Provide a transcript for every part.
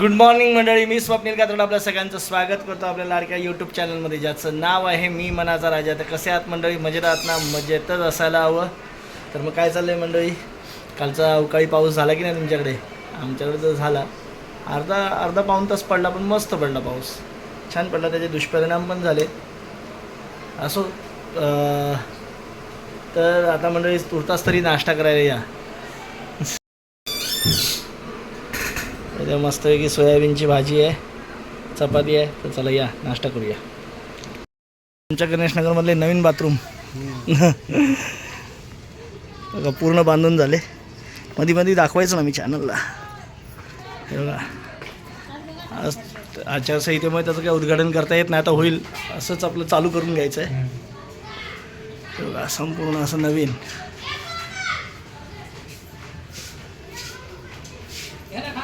Good morning मंडळी. मी स्वप्नील कात्रड. आपल्या सगळ्यांचं स्वागत करतो आपल्या लाडक्या यूट्यूब चॅनलमध्ये ज्याचं नाव आहे मी मनाचा राजा. तर कसे आहात मंडळी? मजेत आहात ना? मजेतच असायला हवं. तर मग काय चाललं आहे मंडळी? कालचा अवकाळी पाऊस झाला की नाही तुमच्याकडे? आमच्याकडे तर झाला. अर्धा अर्धा पाऊण तास पडला पण मस्त पडला पाऊस. छान पडला. त्याचे दुष्परिणाम पण झाले. असो तर आता मंडळी तुर्तास तरी नाश्ता करायला या. इथे मस्तपैकी सोयाबीनची भाजी आहे चपाती आहे तर चला या नाश्ता करूया. आमच्या गणेशनगरमधले नवीन बाथरूम. बघा पूर्ण बांधून झाले. मध्ये मध्ये दाखवायचं ना मी चॅनलला हे बघा. आज आचारसंहितेमुळे त्याचं काही उद्घाटन करता येत नाही आता होईल. असंच आपलं चालू करून घ्यायचं आहे बघा संपूर्ण असं नवीन.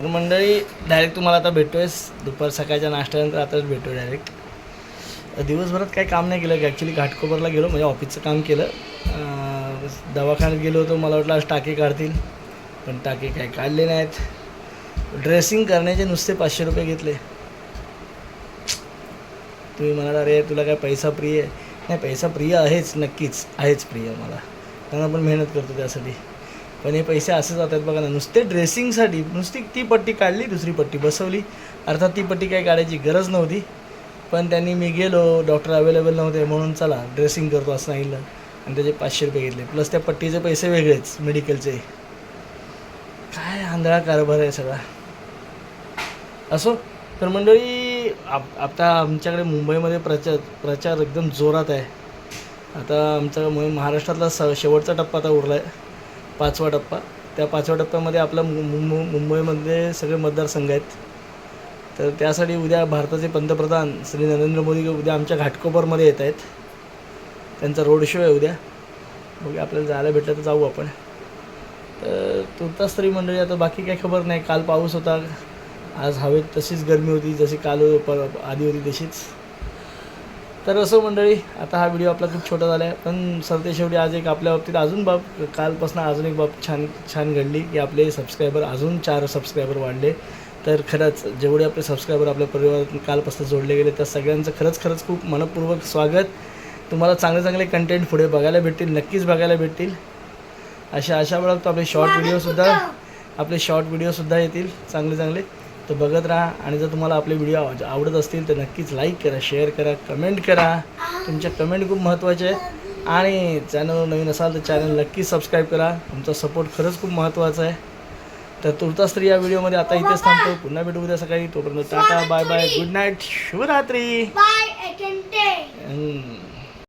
तर मंडळी डायरेक्ट तुम्हाला आता भेटतोयस. दुपार सकाळच्या नाश्त्यानंतर आताच भेटतो डायरेक्ट दिवसभरात काही काम नाही केलं. ॲक्च्युली घाटकोपरला गेलो म्हणजे ऑफिसचं काम केलं. अं, दवाखान्यात गेलो होतो. मला वाटलं आज टाके काढतील. पण टाके काही काढले नाहीत. ड्रेसिंग करण्याचे नुसते पाचशे रुपये घेतले. तुम्ही म्हणाल अरे तुला काय पैसा प्रिय आहे. नाही पैसा प्रिय आहेच नक्कीच आहेच प्रिय मला. कारण आपण मेहनत करतो त्यासाठी. पण हे पैसे असे जातात बघा ना नुसते ड्रेसिंगसाठी नुसती ती पट्टी काढली दुसरी पट्टी बसवली. अर्थात ती पट्टी काही काढायची गरज नव्हती. पण त्यांनी मी गेलो डॉक्टर अवेलेबल नव्हते म्हणून चला ड्रेसिंग करतो असं सांगितलं. आणि त्याचे पाचशे रुपये घेतले. प्लस त्या पट्टीचे पैसे वेगळेच मेडिकलचे काय आंधळा कारभार आहे सगळा. असो तर मंडळी आप आता आमच्याकडे मुंबईमध्ये प्रचार प्रचार एकदम जोरात आहे. आता आमचा महाराष्ट्रातला स शेवटचा टप्पा आता उरला आहे पाचवा टप्पा. त्या पाचव्या टप्प्यामध्ये आपला मु- मुं- मुंबईमध्ये सगळे मतदारसंघ आहेत. तर त्यासाठी उद्या भारताचे पंतप्रधान श्री नरेंद्र मोदी उद्या आमच्या घाटकोपरमध्ये येत आहेत. त्यांचा रोड शो आहे उद्या. मग आपल्याला जायला भेटलं तर जाऊ आपण. तर तुर्तास तरी मंडळी आता बाकी काही खबर नाही. काल पाऊस होता. आज हवेत तशीच गरमी होती जशी काल प- आधी होती तशीच. तर असं मंडळी आता हा व्हिडिओ आपला खूप छोटा झाला आहे पण सरते शेवटी आज एक आपल्या बाबतीत अजून बाब कालपासून अजून एक बाब छान छान घडली की आपले सबस्क्रायबर अजून चार सबस्क्रायबर वाढले. तर खरंच जेवढे आपले सबस्क्रायबर आपल्या परिवारात कालपासून जोडले गेले त्या सगळ्यांचं खरंच खरंच खूप मनपूर्वक स्वागत. तुम्हाला चांगले चांगले कंटेंट पुढे बघायला भेटतील नक्कीच बघायला भेटतील. अशा अशा वेळा आपले शॉर्ट व्हिडिओसुद्धा आपले शॉर्ट व्हिडिओसुद्धा येतील चांगले चांगले. तर बघत राहा. आणि जर तुम्हाला आपले व्हिडिओ आव- आवडत असतील तर नक्कीच लाईक करा शेअर करा कमेंट करा. तुमच्या कमेंट खूप महत्त्वाचे आहे आणि चॅनलवर नवीन असाल तर चॅनल नक्कीच सबस्क्राईब करा. तुमचा सपोर्ट खरंच खूप महत्त्वाचा आहे. तर तुर्तास तरी या व्हिडिओमध्ये आता इथेच थांबतो. पुन्हा भेटू उद्या सकाळी. तोपर्यंत Tata bye bye good night शुभरात्री.